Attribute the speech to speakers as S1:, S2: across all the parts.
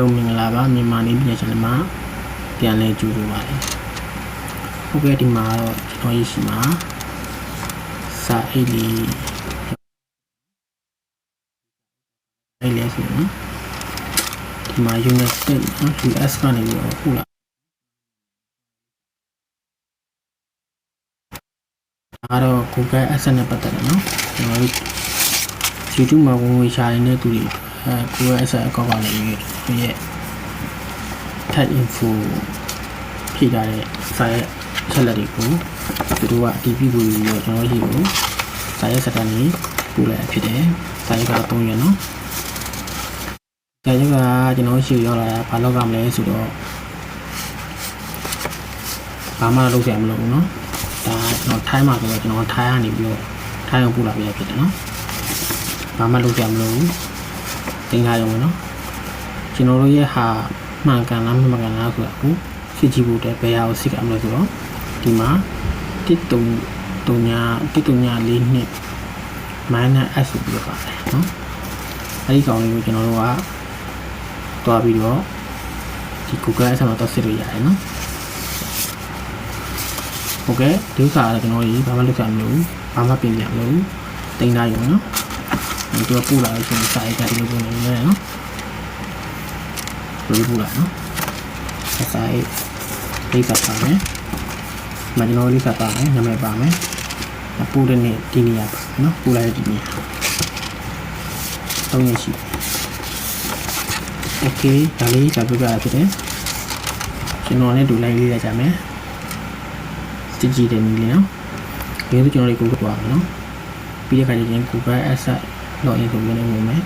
S1: လုံးမင်္ဂလာပါမြန်မာနေပြည်ချန်နယ်မှာပြန်လဲကြိုဆိုပါတယ်ဟုတ်ကဲ့ဒီမှာတော့ကျွန်တော်ရရှိမှာစာအိတ်လေးအဲ့လေဆိုရင်ဒီမှာ unit state နော် US ကနေပြီးတော့ဟုတ်လားဒါတော့ Google Asset နဲ့ပတ်သက်တယ်နော်ကျွန်တော်တို့ YouTube မှာဝင်ဝင်ရှာနေတဲ့သူတွေ အဲ Google Asset အကောင့်ကနေပြီးသူရဲ့ tag info ဖြည့်ထားတဲ့စာရဲ့ချက်လက်တွေကိုသူတို့ကအတည်ပြုဖို့ပြီးတော့ကျွန်တော်ရှိကိုစာရဲ့စက်တန်ကြီးပို့လိုက်ဖြစ်တယ်စာရဲ့ကတော့3ရက်နော်စာရဲ့ကကျွန်တော်ရှိရောက်လာတာဘာလို့ကမလဲဆိုတော့ဘာမှလုပ်ဆရာမလိုဘူးနော်ဒါကျွန်တော်ထိုင်းမှာဆိုတော့ကျွန်တော်ထိုင်းကနေပြီးတော့ထိုင်းကိုပို့လာပြရဖြစ်တယ်နော်ဘာမှလုပ်ဆရာမလိုဘူး တင်ထားရုံပဲနော်ကျွန်တော်တို့ရဲ့ဟာမှန်ကန်လားမမှန်ကန်လားဆိုတာကိုစစ်ကြည့်ဖို့အတွက်ဘယ်ဟာကိုစစ်ကမလဲဆိုတော့ဒီမှာ1 3 3ညာ1 3ညာ4နှစ် minus s ဆိုပြီးတော့ပါတယ်နော်အဲဒီကောင်လေးကိုကျွန်တော်တို့ကတွားပြီးတော့ဒီ Google Ads မှာတော့စစ်လို့ရတယ်နော်โอเคဒီဥစ္စာကတော့ကျွန်တော်ကြီးဘာမှလုပ်ကြမလို့ဘာမှပြင်ပြမလို့တင်ထားရုံနော် ဒီတော့ပို့လာလို့ရှိရင်စာရေးကြဒီလိုပုံနေရတယ်နော်ဒီလိုပို့လာနော်စာရေးလိပ်စာပါမယ်မကျွန်တော်လိပ်စာပါမယ်နာမည်ပါမယ်ပို့တဲ့နေ့ဒီနေရာပါနော်ပို့လိုက်တဲ့ဒီနေရာသုံးရရှိโอเคဒါလေးစာပြပြရဖြစ်တယ်ကျွန်တော်လည်းဒူလိုက်လေးရကြမယ်ကြည့်ကြည့်တယ်နီးလေးနော်ဒီလိုကျွန်တော်လေးကိုသွားမယ်နော်ပြီးတဲ့ခါကျရင် Google Asset login ဆိုပြီးနေဝင်မယ်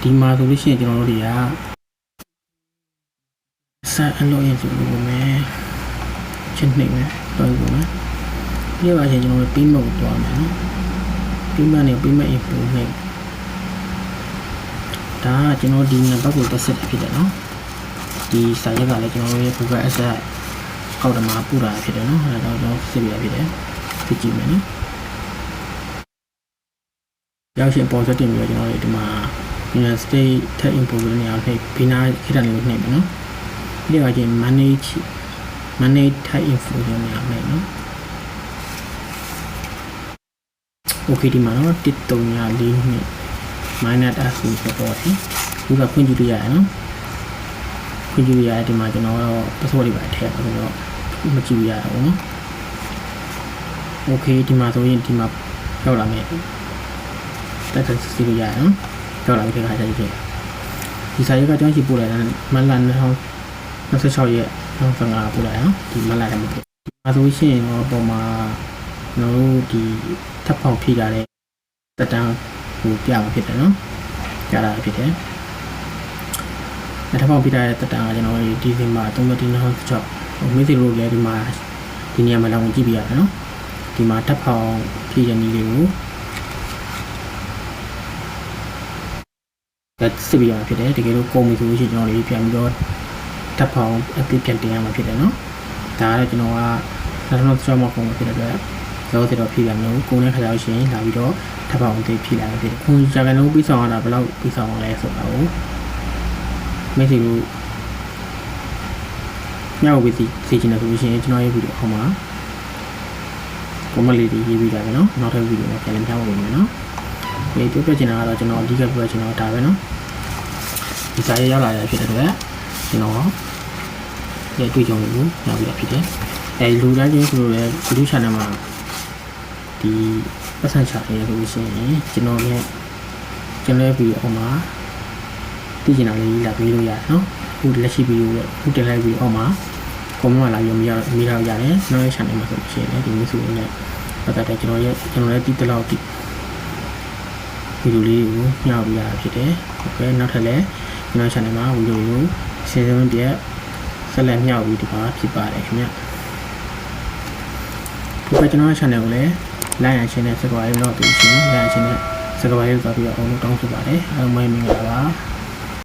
S1: ဒီမှာဆိုလို့ရှိရင်ကျွန်တော်တို့တွေက Asset login ဆိုပြီးဝင်မယ်ချင်းနှိမ့်မယ်တော့ဝင်မယ်ပြီးတော့ချင်းကျွန်တော်တို့ payment ကိုသွားမယ်နော် payment နဲ့ payment info နဲ့ဒါကကျွန်တော်ဒီနံပါတ်ကိုတက်ဆက်ဖြစ်တယ်နော်ဒီစာရက်ကလည်းကျွန်တော်တို့ရဲ့ Google Asset အောက်တမှာပို့တာဖြစ်တယ်နော်အဲဒါတော့စစ်ပြရဖြစ်တယ်ဖြစ်ကြည့်မယ်နော် ရောက်ရှင်ပေါ်ဆက်တင်ပြီးတော့ကျွန်တော်တို့ဒီမှာ United States Tech Info ကိုနေရာနှိပ်ဘီနာခိတလေးကိုနှိပ်မယ်နော်ဒီကချင်း manage manage Tech Info ကိုနေရာနှိပ်နော် Okay ဒီမှာနော်1304နှစ် minus s ဆိုတော့ဒီကဖွင့်ကြည့်လို့ရတယ်နော်ဖွင့်ကြည့်လို့ရတယ်ဒီမှာကျွန်တော်တော့ password တွေပါထည့်ပါဆိုတော့မကြည့်ရအောင်နော် Okay ဒီမှာဆိုရင်ဒီမှာရောက်လာမယ် တက်တက်စီလို့ရတယ်နော်ရောက်လာပြီခါကျရင်ဒီစာရွက်ကကျွန်တော်ရှိပို့လိုက်တာမလန်2026ရက်25ပို့လိုက်နော်ဒီမလန်တယ်မပို့ဒီမှာဆိုရှင်တော့ပုံမှာကျွန်တော်တို့ဒီထပ်ဖောင်ဖြည့်ထားတဲ့တက်တန်းကိုပြမှာဖြစ်တယ်နော်ပြတာဖြစ်တယ်ထပ်ဖောင်ဖြည့်ထားတဲ့တက်တန်းကကျွန်တော်ဒီဒီဇင်ဘာ31/2026ဟိုမိစေလို့လည်းဒီမှာဒီနေရာမှာလောင်ကြည့်ပြရတယ်နော်ဒီမှာထပ်ဖောင်ဖြည့်တဲ့နည်းလေးကို စစ်ပြရမှာဖြစ်တယ်တကယ်လို့ကုန်ပြီဆိုလို့ရှိရင်ကျွန်တော်တို့ပြန်ပြီးတော့တပ်ဖောင်အတိပြန်တင်ရမှာဖြစ်တယ်နော်ဒါကလည်းကျွန်တော်ကနောက်နောက်ကြောက်မှကုန်ဖြစ်တဲ့အတွက်ရောစီတော့ဖြည့်ရမလို့ကိုယ်နဲ့ခါရောက်ရှင်လာပြီးတော့တပ်ဖောင်အတိဖြည့်လာမှာဖြစ်တယ်ခုဂျာကန်လုံးပြီးဆောင်ရတာဘယ်လောက်ပြီးဆောင်ရလဲဆိုတော့မိတ်ဆွေတို့ညောက်ပြီးစီချင်တယ်ဆိုလို့ရှိရင်ကျွန်တော်ရေးပြီးတော့အောက်မှာ comment လေးတွေရေးပြီးကြပါမယ်နော်နောက်ထပ်ဗီဒီယိုမှာပြန်လည်ပြောင်းပါမယ်နော် ဒီပြောပြချင်တာကတော့ကျွန်တော်အဓိကပြောချင်တာဒါပဲเนาะဒီစာရေးရောက်လာတဲ့ဖြစ်တဲ့အတွက်ကျွန်တော်ရဲ့တွေ့ကြုံတွေကိုနောက်ပြီးတော့ဖြစ်တယ်အဲလူတိုင်းချင်းဆိုလို့လည်း YouTube channel မှာဒီပတ်စံချနေရလို့ရှိရင်ကျွန်တော်ရဲ့ကျွန်တော်ရဲ့ဗီဒီယိုအောက်မှာသိချင်တာလေးလာပေးလို့ရတယ်နော်အခုလက်ရှိဗီဒီယိုရဲ့အခုတင်လိုက်ဗီဒီယိုအောက်မှာ comment မှာလာရုံမရမိတော့ရတယ်ကျွန်တော်ရဲ့ channel မှာဆိုလို့ရှိရင်ဒီမျိုးစုလေးနဲ့ပတ်သက်တဲ့ကျွန်တော်ရဲ့ကျွန်တော်ရဲ့ဒီတလောက်ဒီ ဗီဒီယိုလေးကိုမျှဝေရတာဖြစ်တယ်။ဟုတ်ကဲ့နောက်ထပ်လည်းကျွန်တော် channel မှာဗီဒီယိုကိုရှင်းရှင်းပြက်ဆက်လက်မျှဝေဒီပါဖြစ်ပါတယ်ခင်ဗျ။ဒီကကျွန်တော် channel ကိုလည်း like ရခြင်းနဲ့ subscribe လုပ်ပေးခြင်း like ရခြင်းနဲ့ subscribe လုပ်ပြီးတော့အောင်လို့တောင်းဆိုပါတယ်။အားလုံးမင်္ဂလာပါ။